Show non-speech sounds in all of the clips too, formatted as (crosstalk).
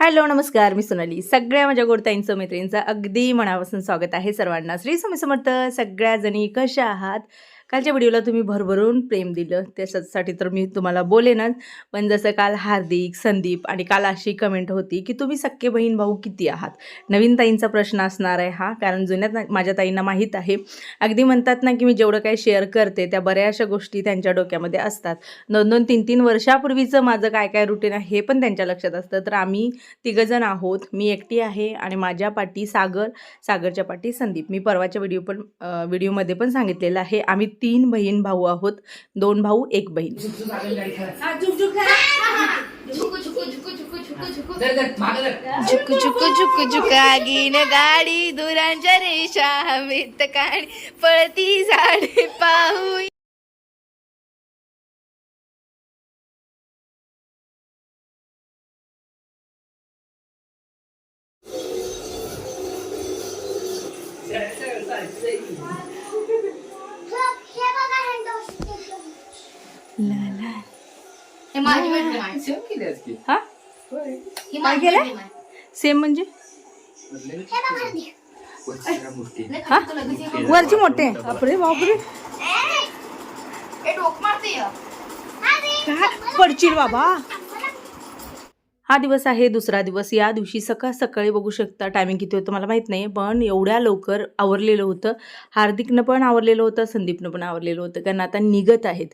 Hello नमस्कार मी सोनाली. सगळ्या माझ्या गोडताईंचं मैत्रिणींचं अगदी मनापासून स्वागत आहे सर्वांना. श्री स्वामी समर्थ सगळ्या जणी कशा आहात? कालच्या व्हिडिओला तुम्ही भरभरून प्रेम दिलं. त्याच्यासाठी तर मी तुम्हाला बोलेनच. पण जसं काल हार्दिक संदीप आणि काल अशी कमेंट होती की तुम्ही सख्खे बहीण भाऊ किती आहात? नवीन ताईंचा प्रश्न असणार आहे हा. कारण जुन्यात माझ्या ताईंना माहीत आहे. अगदी म्हणतात ना की मी जेवढं काही शेअर करते त्या बऱ्याचशा गोष्टी त्यांच्या डोक्यामध्ये असतात. दोन दोन तीन तीन वर्षापूर्वीचं माझं काय काय रुटीन आहे हे पण त्यांच्या लक्षात असतं. तर आम्ही तिघंजण आहोत. मी एकटी आहे आणि माझ्या पाठी सागर सागरच्या पाठी संदीप. मी परवाच्या व्हिडिओ पण व्हिडिओमध्ये पण सांगितलेलं आहे. आम्ही तीन बहीण भाऊ आहोत. दोन भाऊ एक बहीण. झुक झुक झुक झुक झुकागीन गाडी दुरांच्या रेषा हवेत काढ पळती झाडे पाहू. हे हा. ही? काय माझी केलं? मैत्रीण आहे. सेम म्हणजे? वरच्या मूर्ती. नाही हा? तर तुला किती हे वरची मोठे. बापरे बापरे. डोक मारते. या. काय? पडशील बाबा. हा दिवस आहे दुसरा दिवस. या दिवशी सकाळ सकाळी बघू शकता टायमिंग किती होतं मला माहीत नाही पण एवढ्या लवकर आवरलेलं होतं. हार्दिकनं पण आवरलेलं होतं संदीपनं पण आवरलेलं होतं कारण आता निघत आहेत.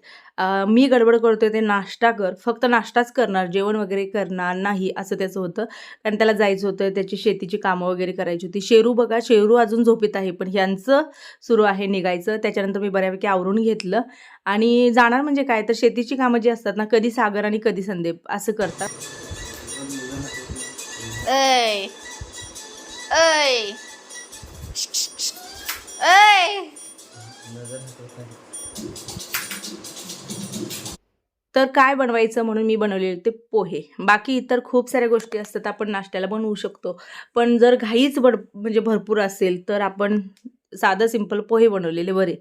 मी गडबड करतोय ते नाश्ता कर फक्त नाश्ताच करणार जेवण वगैरे करणार नाही असं त्याचं होतं. कारण त्याला जायचं होतं त्याची शेतीची कामं वगैरे करायची होती. शेरू बघा शेरू अजून झोपेत आहे पण ह्यांचं सुरू आहे निघायचं. त्याच्यानंतर मी बऱ्यापैकी आवरून घेतलं. आणि जाणार म्हणजे काय? तर शेतीची कामं जी असतात ना कधी सागर आणि कधी संदीप असं करतात. ऐ ऐ ऐ तर काय बनवायचं म्हणून मी बनवलेले ते पोहे. बाकी इतर खूप साऱ्या गोष्टी असतात आपण नाश्त्याला बनवू शकतो. पण जर घाईच बड म्हणजे भरपूर असेल तर आपण साधं सिंपल पोहे बनवलेले बरे.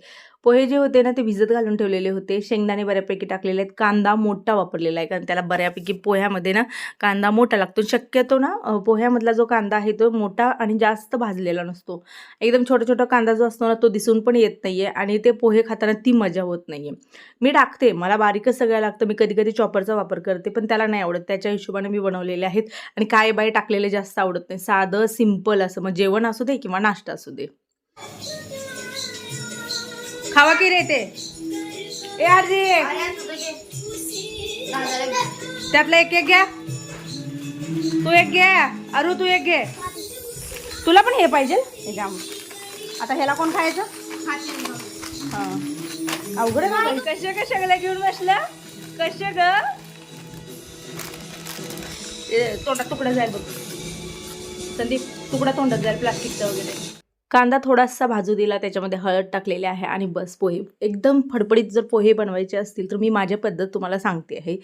पोहे जे होते ना ते भिजत घालून ठेवलेले होते. शेंगदाणे बऱ्यापैकी टाकलेले आहेत. कांदा मोठा वापरलेला आहे कारण त्याला बऱ्यापैकी पोह्यामध्ये ना कांदा मोठा लागतो. शक्यतो ना पोह्यामधला जो कांदा आहे तो मोठा आणि जास्त भाजलेला नसतो. एकदम छोटा छोटा कांदा जो असतो ना तो दिसून पण येत नाही आहे आणि ते पोहे खाताना ती मजा होत नाही आहे मी टाकते. मला बारीकच सगळं लागतं. मी कधी कधी चॉपरचा वापर करते पण त्याला नाही आवडत. त्याच्या हिशोबाने मी बनवलेले आहेत. आणि काय बाय टाकलेले जास्त आवडत नाही. साधं सिंपल असं. मग जेवण असू दे किंवा नाश्ता असू दे. खावा की रे ते? ए आरजी त्यातला एक एक घ्या. तू एक घे. अरू तू एक घे. तुला पण हे पाहिजे? हे आता ह्याला कोण खायचं? हा. अवघड आहे बाबा. कशा घेऊन बसल्या कशा ग? तोंडात तुकडा जाईल बघ. संदीप तुकडा तोंडात जाईल प्लास्टिकचा वगैरे. कांदा थोडासा भाजू दिला त्याच्यामध्ये हळद टाकलेले आहे आणि बस पोहे. एकदम फडफडीत जर पोहे बनवायचे असतील तर मी माझ्या पद्धत तुम्हाला सांगते आहे.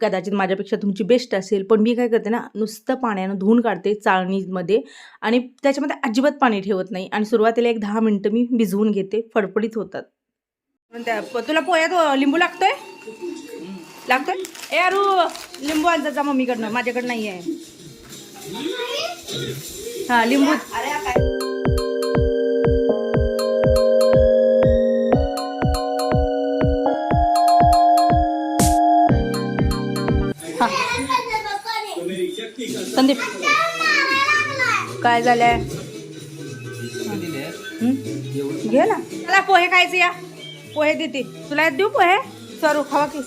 कदाचित माझ्यापेक्षा तुमची बेस्ट असेल पण मी काय करते ना नुसतं पाण्यानं धुवून काढते चाळणीमध्ये आणि त्याच्यामध्ये अजिबात पाणी ठेवत नाही आणि सुरुवातीला एक दहा मिनटं मी भिजवून घेते फडफडीत होतात. तुला पोह्यात लिंबू लागतोय? लागतोय. ए अरू लिंबू आणजा जा मम्मीकडनं माझ्याकडं नाही आहे हां लिंबू. अरे म्हणजे काय झालंय? घे ना. मला पोहे खायचे या. पोहे देते. तुला देऊ पोहे? सरू खावा की.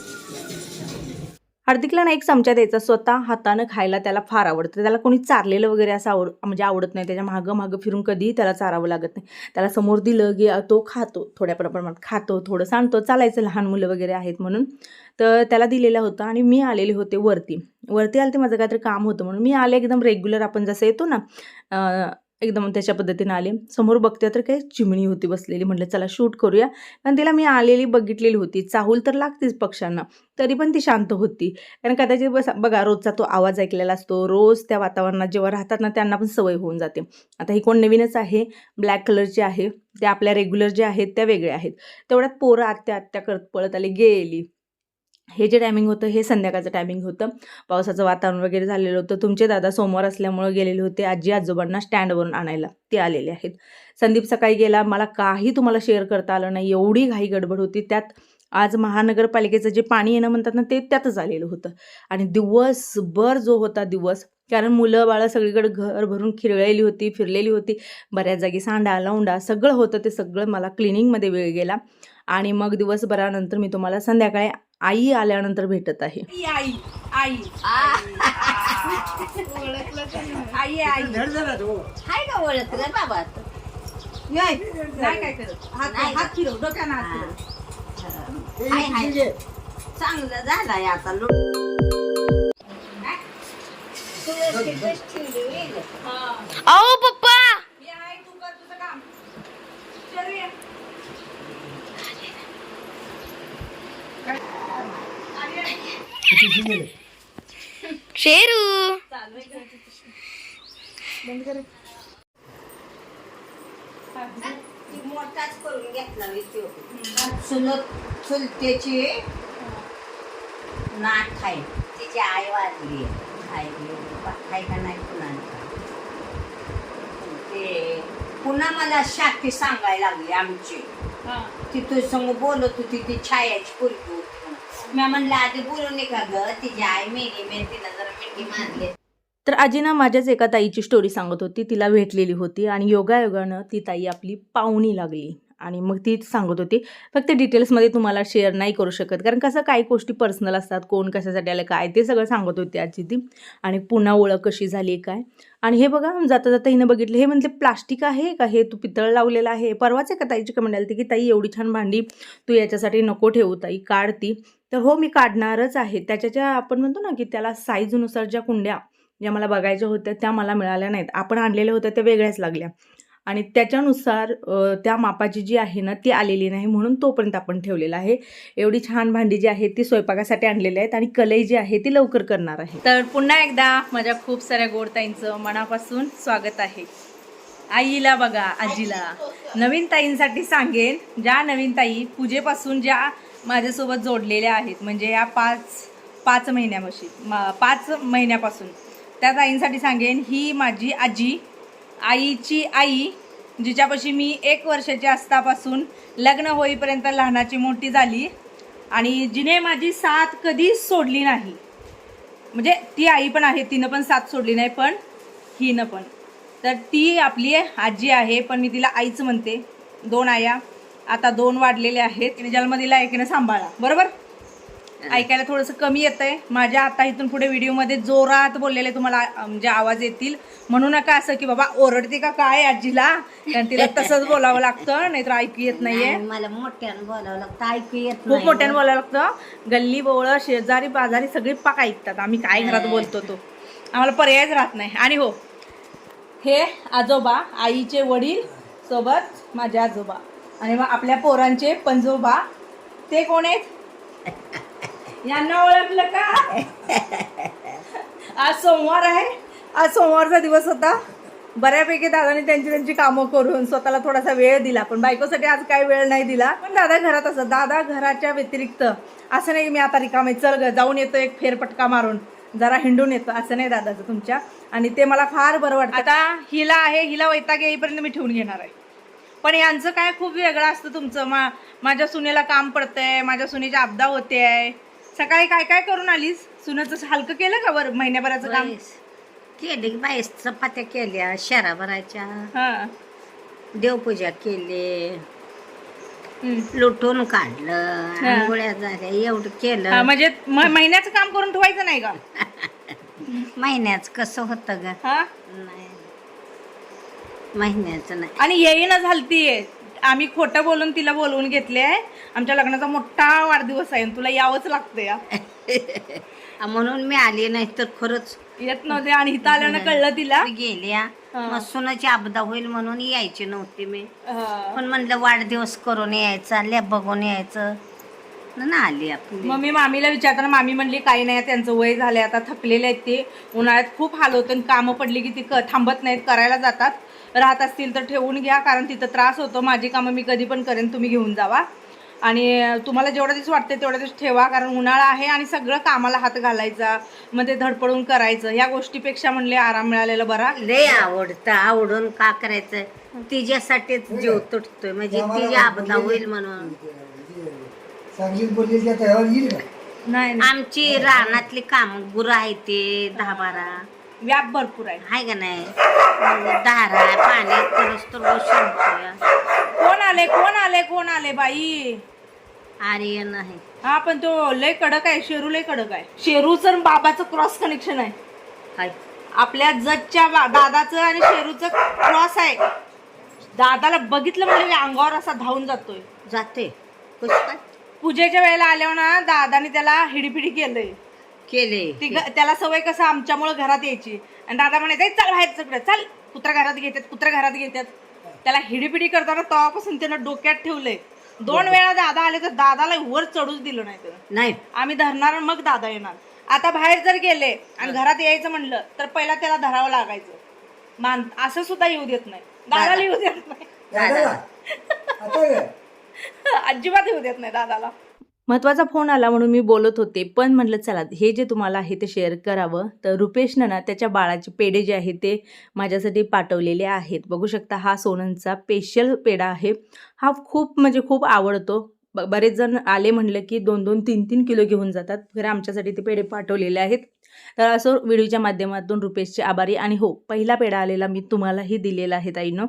हार्दिकला ना एक चमचा द्यायचा स्वतः हातानं खायला त्याला फार आवडतं. त्याला कोणी चारलेलं वगैरे असं आवड म्हणजे आवडत नाही. त्याच्या मागं मागं फिरून कधीही त्याला चारावं लागत नाही. त्याला समोर दिलं की तो खातो थोड्या प्रमाणात खातो थोडं सांगतो चालायचं लहान मुलं वगैरे आहेत म्हणून. तर त्याला दिलेला होता आणि मी आलेले होते वरती. वरती आले ते माझं काहीतरी काम होतं म्हणून. मी आले एकदम रेग्युलर आपण जसं येतो ना एकदम त्याच्या पद्धतीने आले. समोर बघते तर काही चिमणी होती बसलेली. म्हटलं चला शूट करूया. कारण तिला मी आलेली बघितलेली होती. चाहूल तर लागतेच पक्ष्यांना तरी पण ती शांत होती. कारण कदाचित बस बघा रोजचा तो आवाज ऐकलेला असतो. रोज त्या वातावरणात जेव्हा राहतात ना त्यांना पण सवय होऊन जाते. आता ही कोण नवीनच आहे? ब्लॅक कलरची आहे. त्या आपल्या रेग्युलर ज्या आहेत त्या वेगळ्या आहेत. तेवढ्यात पोरं आत्या आत्या करत पळत आली गेली. हे जे टायमिंग होतं हे संध्याकाळचं टायमिंग होतं. पावसाचं वातावरण वगैरे झालेलं होतं. तुमचे दादा सोमवार असल्यामुळं गेलेले होते. आजी आजोबांना स्टँडवरून आणायला ते आलेले आहेत. संदीप सकाळी गेला. मला काही तुम्हाला शेअर करता आलं नाही. एवढी घाई गडबड होती. त्यात आज महानगरपालिकेचं जे पाणी येणं म्हणतात ना ते त्यातच आलेलं होतं. आणि दिवसभर जो होता दिवस कारण मुलं बाळं सगळीकडे घर भरून खिरळलेली होती फिरलेली होती. बऱ्याच जागी सांडा लौंडा सगळं होतं. ते सगळं मला क्लिनिंगमध्ये वेळ गेला. आणि मग दिवसभरानंतर मी तुम्हाला संध्याकाळी आई आल्यानंतर भेटत आहे. आई आई आई. आई हाय का ओळखलं बाबा नाही काय करत? हात नाही. हात फिरव डोक्यानं हात फिरव. हाय हाय. चांगलं झालंय आता लो- अहो पप्पा मी आहे तू कर तुझं काम चल ये. शेरू चालू आहे का? बंद कर. मोठाच करून घेतला चुलत चुलतेची नाट आहे. तिची आई वाजली आहे. आहे का नाही कुणाला? ते पुन्हा मला शाखी सांगायला लागली आमची. हा. ती तुझ संग बोलत होती ती छायाची पोरगी होती. मी म्हणलं आधी का ग तिची आई मेली मी तिला जरा मिठी मारली तर आजीना माझ्याच एका ताईची स्टोरी सांगत होती. तिला भेटलेली होती आणि योगायोगानं ती ताई आपली पाहुणी लागली. आणि मग ती सांगत होती फक्त डिटेल्समध्ये तुम्हाला शेअर नाही करू शकत. कारण कसं काही गोष्टी पर्सनल असतात कोण कशासाठी आलं काय? ते सगळं सांगत होती आजची ती. आणि पुन्हा ओळख कशी झाली काय? आणि हे बघा जाता जाता हिनं बघितलं हे म्हणते प्लास्टिक आहे का? हे तू पितळ लावलेलं आहे? परवाच एका ताईची कमेंट आली होती की ताई एवढी छान भांडी तू याच्यासाठी नको ठेवू ताई काढ ती. तर हो मी काढणारच आहे. त्याच्याच्या आपण म्हणतो ना की त्याला साईजनुसार ज्या कुंड्या ज्या मला बघायच्या होत्या त्या मला मिळाल्या नाहीत. आपण आणलेल्या होत्या त्या वेगळ्याच लागल्या. आणि त्याच्यानुसार त्या मापाची जी आहे ना ती आलेली नाही म्हणून तोपर्यंत आपण ठेवलेला आहे. एवढी छान भांडी जी आहे ती स्वयंपाकासाठी आणलेली आहेत आणि कलई जी आहे ती लवकर करणार आहे. तर पुन्हा एकदा माझ्या खूप साऱ्या गोडताईंचं मनापासून स्वागत आहे. आईला बघा आजीला. नवीन ताईंसाठी सांगेन ज्या नवीन ताई पूजेपासून ज्या माझ्यासोबत जोडलेल्या आहेत म्हणजे या पाच पाच महिन्यापाशी मा- पाच महिन्यापासून त्या ताईंसाठी सांगेन ही माझी आजी आईची आई जिच्यापाशी मी एक वर्षाची असतापासून लग्न होईपर्यंत लहानाची मोठी झाली आणि जिने माझी साथ कधीच सोडली नाही. म्हणजे ती आई पण आहे तिनं पण साथ सोडली नाही पण हिनं पण. तर ती आपली आजी आहे पण मी तिला आईच म्हणते. दोन आया आता दोन वाढलेले आहेत. तिने जन्म दिला एकीनं सांभाळा. बरोबर? ऐकायला थोडंसं कमी येत आहे माझ्या आता इथून पुढे व्हिडिओमध्ये जोरात बोललेले तुम्हाला म्हणजे आवाज येतील. म्हणू नका असं की बाबा ओरडते का काय आजीला? कारण तिला तसंच बोलावं लागतं नाहीतर ऐकू येत नाहीये. नाही, मला मोठ्यानं बोलावं लागतं ऐकू येत खूप मोठ्याने बोलायला लागतं. गल्ली बोळ शेजारी पाजारी सगळी पाक ऐकतात. आम्ही काय घरात बोलतो तो? आम्हाला पर्यायच राहत नाही. आणि हो हे आजोबा आईचे वडील सोबत माझे आजोबा. आणि मग आपल्या पोरांचे पंजोबा. ते कोण आहेत? यांना ओळखलं का? (laughs) आज सोमवार आहे. आज सोमवारचा दिवस होता. बऱ्यापैकी दादाने त्यांची त्यांची कामं करून स्वतःला थोडासा वेळ दिला. पण बायकोसाठी आज काही वेळ नाही दिला. पण दादा घरात असत दादा घराच्या व्यतिरिक्त असं नाही मी आता रिकामे चल ग जाऊन येतो एक फेरपटका मारून. जरा हिंडून येतो. असं नाही दादाचं तुमच्या. आणि ते मला फार बरं वाटतं. आता हिला आहे. हिला वैताग येईपर्यंत मी ठेवून घेणार आहे. पण यांचं काय खूप वेगळं असतं तुमचं. मा माझ्या सुनेला काम पडतंय. माझ्या सुनेची आपदा होते आहे सकाळी काय काय करून आलीस? सुनेचं हलकं केलं का बरं महिन्याभराचं काम. केली बाईस चपात्या केल्या शेरा भरायच्या हा. देवपूजा केली हम्म. लुटून काढलं. आंघोळ्या झाल्या एवढं हा, केलं म्हणजे म- महिन्याचं काम करून ठेवायचं नाही का? (laughs) महिन्याच कसं होतं ग? हा? नाही. महिन्याचं नाही. आणि येईना झालतीये. आम्ही खोटं बोलून तिला बोलवून घेतले आहे. आमच्या लग्नाचा मोठा वाढदिवस आहे आणि तुला यावंच लागतं या म्हणून मी आली नाही तर खरंच येत नव्हते आणि इथं आल्यानं कळलं तिला. मी गेल्या. मग सुनाची आपदा होईल म्हणून यायची नव्हती मी. हा. पण म्हणलं वाढदिवस करून यायचा लॅब बघून यायचं. ना आली आपली. मग मी मामीला विचारताना मामी म्हणली काही नाही त्यांचं वय झालंय आता थकलेले आहेत ते. उन्हाळ्यात खूप हाल होतं कामं पडली की ती क थांबत नाहीत करायला जातात. राहत असतील तर ठेवून घ्या कारण तिथं त्रास होतो. माझी कामं मी कधी पण करेन तुम्ही घेऊन जावा. आणि तुम्हाला जेवढ्या दिवस वाटते तेवढ्या दिवस ठेवा कारण उन्हाळा आहे आणि सगळं कामाला हात घालायचा मग ते धडपडून करायचं. या गोष्टीपेक्षा म्हणले आराम मिळालेला बरा. लय आवडतं आवडून का करायचं? तिच्यासाठीच जीव तुटतोय म्हणजे तिची आपदा होईल म्हणून. सांगलीत बोलली की आता ह्यावर येईल का? नाही आमची रानातली काम गुरं आहे ते दहा बारा. व्याप भरपूर आहे. आहे का नाही? दारा आहे पाणी तरच तर कोण आले कोण आले कोण आले बाई? आर्यन आहे. हा पण तो लय कडक आहे शेरू लय कडक आहे. शेरूचं आणि बाबाचं क्रॉस कनेक्शन आहे. हाय. आपल्या जजच्या बा- दादाचं आणि शेरूचं क्रॉस आहे. दादाला बघितलं म्हणजे मी अंगावर असा धावून जातोय. जाते. कसं काय? पूजेच्या वेळेला आल्यावर ना दादाने त्याला हिडीपिडी केलंय. केले. ती त्याला सवय कसं आमच्यामुळे घरात यायची. आणि दादा म्हणायचं चल बाहेर सगळं. चल कुत्रा घरात घेतात कुत्रा घरात घेतात. त्याला हिडीपिडी करताना तेव्हापासून त्यानं डोक्यात ठेवलंय. दोन वेळा दादा आले तर दादाला वर चढूच दिलं नाही त्यानं. नाही. आम्ही धरणार आणि मग दादा येणार. आता बाहेर जर गेले आणि घरात यायचं म्हणलं तर पहिला त्याला धरावं लागायचं. मान असं सुद्धा येऊ देत नाही. दादाला येऊ देत नाही. दादा (laughs) आता काय अजिबात येऊ देत नाही दादाला. महत्त्वाचा फोन आला म्हणून मी बोलत होते. पण म्हटलं चला हे जे तुम्हाला आहे ते शेअर करावं. तर रुपेशनं ना त्याच्या बाळाचे पेढे जे आहे ते माझ्यासाठी पाठवलेले आहेत. बघू शकता हा सोनंचा स्पेशल पेढा आहे. हा खूप म्हणजे खूप आवडतो. ब बरेच जण आले म्हणलं की दोन दोन तीन तीन किलो घेऊन जातात. खरं आमच्यासाठी ते पेढे पाठवलेले आहेत. तर असं व्हिडिओच्या माध्यमातून रुपेशचे आभारी आणि हो पहिला पेढा आलेला मी तुम्हालाही दिलेला आहे ताईनं.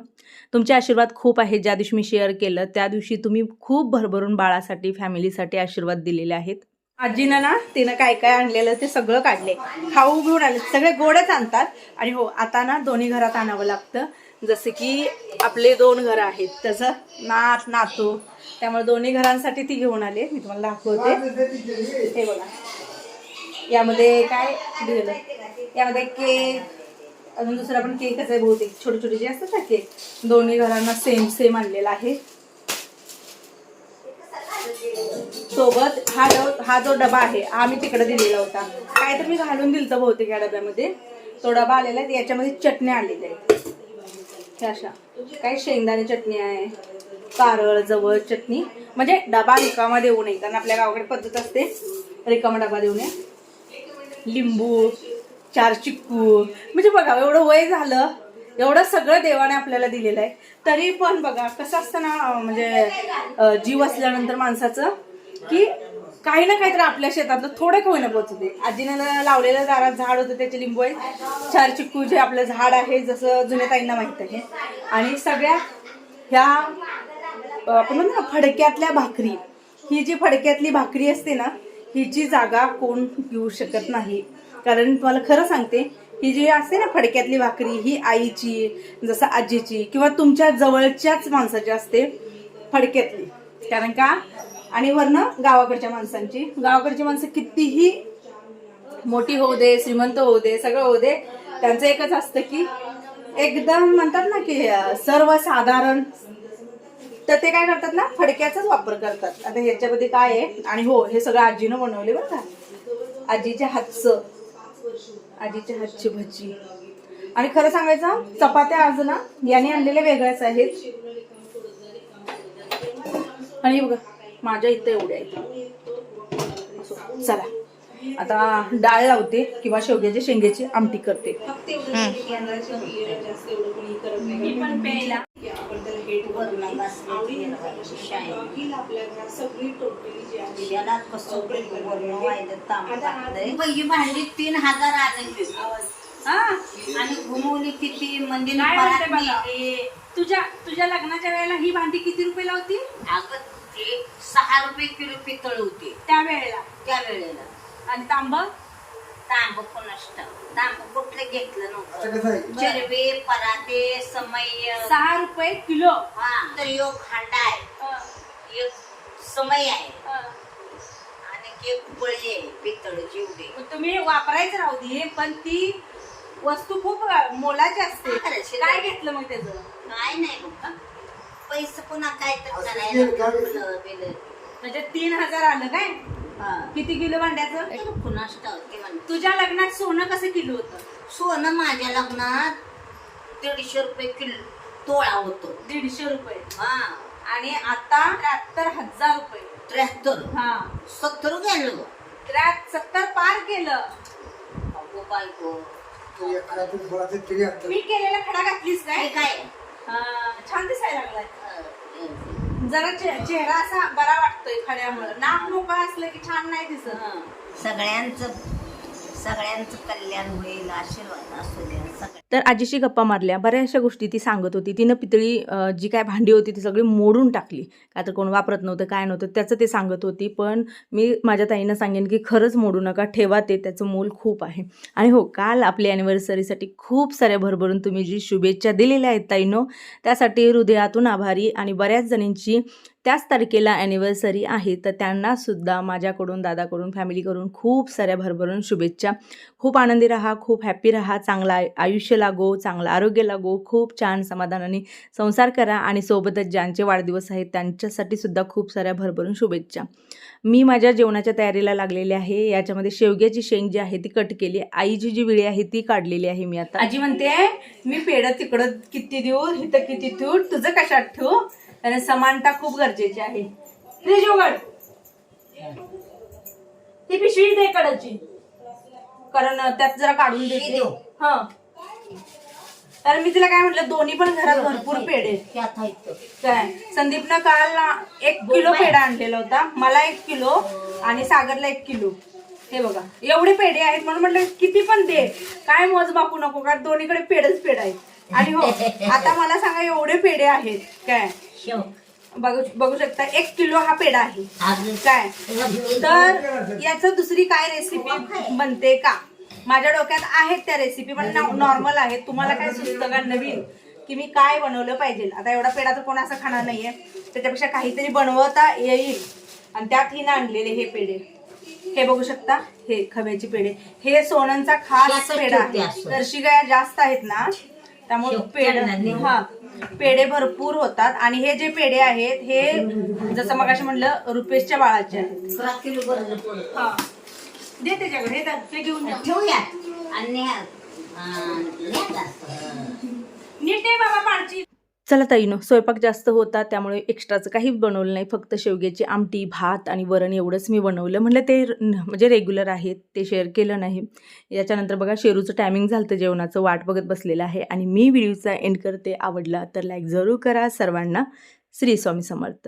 तुमचे आशीर्वाद खूप आहेत. ज्या दिवशी मी शेअर केलं त्या दिवशी तुम्ही खूप भरभरून बाळासाठी फॅमिलीसाठी आशीर्वाद दिलेले आहेत. आजीनं ना तिनं काय काय आणलेलं ते सगळं काढले. खाऊ घेऊन आले. सगळे गोडच आणतात. आणि हो आता ना दोन्ही घरात आणावं लागतं. जसं की आपले दोन घरं आहेत. तसं नात नातू. त्यामुळे दोन्ही घरांसाठी ती घेऊन आले. मी तुम्हाला दाखवते. हे बघा. यामध्ये काय दिलेलं? यामध्ये केक अजून दुसरा पण केकच आहे बहुतेक. छोटे छोटे जे असतात ना केक दोन्ही घरांना सेम सेम आणलेला आहे. सोबत हा जो हा जो डबा आहे आम्ही तिकडे दिलेला होता. काय तर मी घालून दिलतं बहुतेक या डब्यामध्ये. तो डबा आलेला आहे याच्यामध्ये चटण्या आलेल्या आहेत. ह्या अशा. काय शेंगदाणे चटणी आहे कारळ जवळ चटणी. म्हणजे डबा रिकामा देऊ नये कारण आपल्या गावाकडे पद्धत असते. रिकामा डबा देऊ नये. लिंबू चार चिक्कू म्हणजे बघा एवढं वय झालं एवढं सगळं देवाने आपल्याला दिलेलं आहे. तरी पण बघा कसं असतं ना म्हणजे जीव असल्यानंतर माणसाचं की काही ना काहीतरी आपल्या शेतातलं थोडं का होईना पोचू दे. आजीनं लावलेलं दारात झाड होतं त्याचे लिंबू आहे चार चिक्कू जे आपलं झाड आहे जसं जुन्या ताईंना माहीत आहे. आणि सगळ्या ह्या आपण म्हणतो ना फडक्यातल्या भाकरी. ही जी फडक्यातली भाकरी असते ना हिची जागा कोण घेऊ शकत नाही. कारण तुम्हाला खरं सांगते ही जी असते ना फडक्यातली भाकरी ही आईची जसं आजीची किंवा तुमच्या जवळच्याच माणसाची असते फडक्यातली. कारण का? आणि वरनं गावाकडच्या माणसांची. गावाकडची माणसं कितीही मोठी होऊ दे श्रीमंत होऊ दे सगळं होऊ दे त्यांचं एकच असतं की एकदम म्हणतात ना की सर्वसाधारण तर ते काय करतात ना फडक्याचाच वापर करतात. आता ह्याच्यामध्ये काय आहे? आणि हो हे सगळं आजीनं बनवले बरं का. आजीच्या हातचं. आजीच्या हातची भजी. आणि खरं सांगायचं चपात्या आज ना याने आणलेल्या वेगळ्याच आहेत. आणि बघा माझ्या इथं एवढ्या आहेत. चला. आता डाळ लावते किंवा शेवग्याच्या शेंग्याची आमटी करते. भांडी तीन हजार आणि घुमवली किती? मंदिर. तुझ्या तुझ्या लग्नाच्या वेळेला ही भांडी किती रुपये होती अगं ते सहा रुपये किलो पितळ होते. त्या वेळेला त्या वेळेला आणि तांब? तांब कोणाष्ट तांब कुठलं घेतलं नव्हतं. कसं आहे? पराते समय सहा रुपये किलो. हा तर योग खांडा आहे. एक समय आहे. आणि एक बळी आहे पितळची एवढी मग तुम्ही वापरायचं राहू दे पण ती वस्तू खूप मोलाची असते. काय घेतलं मग त्याचं? काय नाही बघ पैसे पुन्हा काय तर. म्हणजे तीन हजार आलं काय. किती किलो भांड्याचं? म्हणते. तुझ्या लग्नात सोनं कसं किलो होतं? सोनं माझ्या लग्नात दीडशे रुपये किलो तोळा होतो. दीडशे रुपये. हा. आणि आता त्र्याहत्तर हजार रुपये. त्र्याहत्तर? हा. सत्तर गेलो. त्र्याहत्तर सत्तर पार केलं. अगो बायको मी केलेला खडा घातलीस काय? काय? हा, छान दिसायला लागलाय. अं, जरा चेहरा असा बरा वाटतोय खड्यामुळे नाक मोकळा असलं की छान नाही दिसत हं. सगळ्यांचं सगळ्यांचं कल्याण होईल आशीर्वाद असू द्या सगळ्या तर आजीशी गप्पा मारल्या. बऱ्याचशा गोष्टी ती सांगत होती. तिनं पितळी जी काय भांडी होती ती सगळी मोडून टाकली. का तर कोण वापरत नव्हतं काय नव्हतं त्याचं ते सांगत होती. पण मी माझ्या ताईनं सांगेन की खरंच मोडू नका. ठेवा ते त्याचं मोल खूप आहे. आणि हो काल आपल्या ॲनिव्हर्सरीसाठी खूप साऱ्या भरभरून तुम्ही जी शुभेच्छा दिलेल्या आहेत ताईनो त्यासाठी हृदयातून आभारी आणि बऱ्याच जणींची त्याच तारखेला ॲनिव्हर्सरी आहे. तर त्यांनासुद्धा माझ्याकडून दादाकडून फॅमिलीकडून खूप साऱ्या भरभरून शुभेच्छा. खूप आनंदी राहा खूप हॅप्पी राहा चांगला आयुष्य लागो चांगलं आरोग्य लागो खूप छान समाधानाने संसार करा आणि सोबतच ज्यांचे वाढदिवस आहेत त्यांच्यासाठी सुद्धा खूप साऱ्या भरभरून शुभेच्छा. मी माझ्या जेवणाच्या तयारीला लागलेली आहे. याच्यामध्ये शेवग्याची शेंग जी आहे ती कट केली आईची जी विळी आहे ती काढलेली आहे मी आता. आजी म्हणते मी पेढं तिकडं किती देऊ इथं किती ठेवू तुझं कशात ठेवू? आणि समानता खूप गरजेची आहे. फ्रीज उघड. ती पिशवी दे कडची कारण त्यात जरा काढून देते. देऊ. हा. तर मी तिला काय म्हटलं दोन्ही पण घरात भरपूर पेढे आहेत. त्यात आहेत तो. काय? संदीपनं काल ना एक किलो पेढा आणलेला होता. मला एक किलो आणि सागरला एक किलो. हे बघा एवढे पेढे आहेत म्हणून म्हटलं किती पण दे. काय मोज बापू नको कारण दोन्हीकडे पेढच पेढ आहेत. आणि हो (laughs) आता मला सांगा एवढे पेढे आहेत. काय? शेव. बघू बघू शकता एक किलो हा पेढा आहे. अजून. काय? तर याचं दुसरी काय रेसिपी बनते का? माझ्या डोक्यात आहेत त्या रेसिपी पण नॉर्मल आहेत. तुम्हाला काय सुचतं का नवीन? की मी काय बनवलं पाहिजे? आता एवढा पेढा तर कोण असं खाणार नाहीये. त्याच्यापेक्षा काहीतरी बनवता येईल. आणि त्यात हिनं आणलेले हे पेढे. हे बघू शकता हे खव्याचे पेढे. हे सोनंचा खास पेढा आहे. गाया जास्त आहेत ना त्यामुळे पेढे. हा पेढे भरपूर होतात. आणि हे जे पेढे आहेत हे जसं मग म्हणलं रुपेशच्या बाळाचे आहेत. दे त्याच्याकडे धर, ते घेऊन जा. ठेवूया आणि न्या. अं, न्या जास्त. नीट आहे बाबा पाडची. चला ताईनो स्वयंपाक जास्त होता त्यामुळे एक्स्ट्राचं काही बनवलं नाही. फक्त शेवग्याची आमटी भात आणि वरण एवढंच मी बनवलं. म्हटलं ते म्हणजे रेग्युलर आहेत ते शेअर केलं नाही. याच्यानंतर बघा शेरूचं टायमिंग झालं होतं जेवणाचं वाट बघत बसलेलं आहे. आणि मी व्हिडिओचा एंड करते. आवडला तर लाईक जरूर करा. सर्वांना श्री स्वामी समर्थ.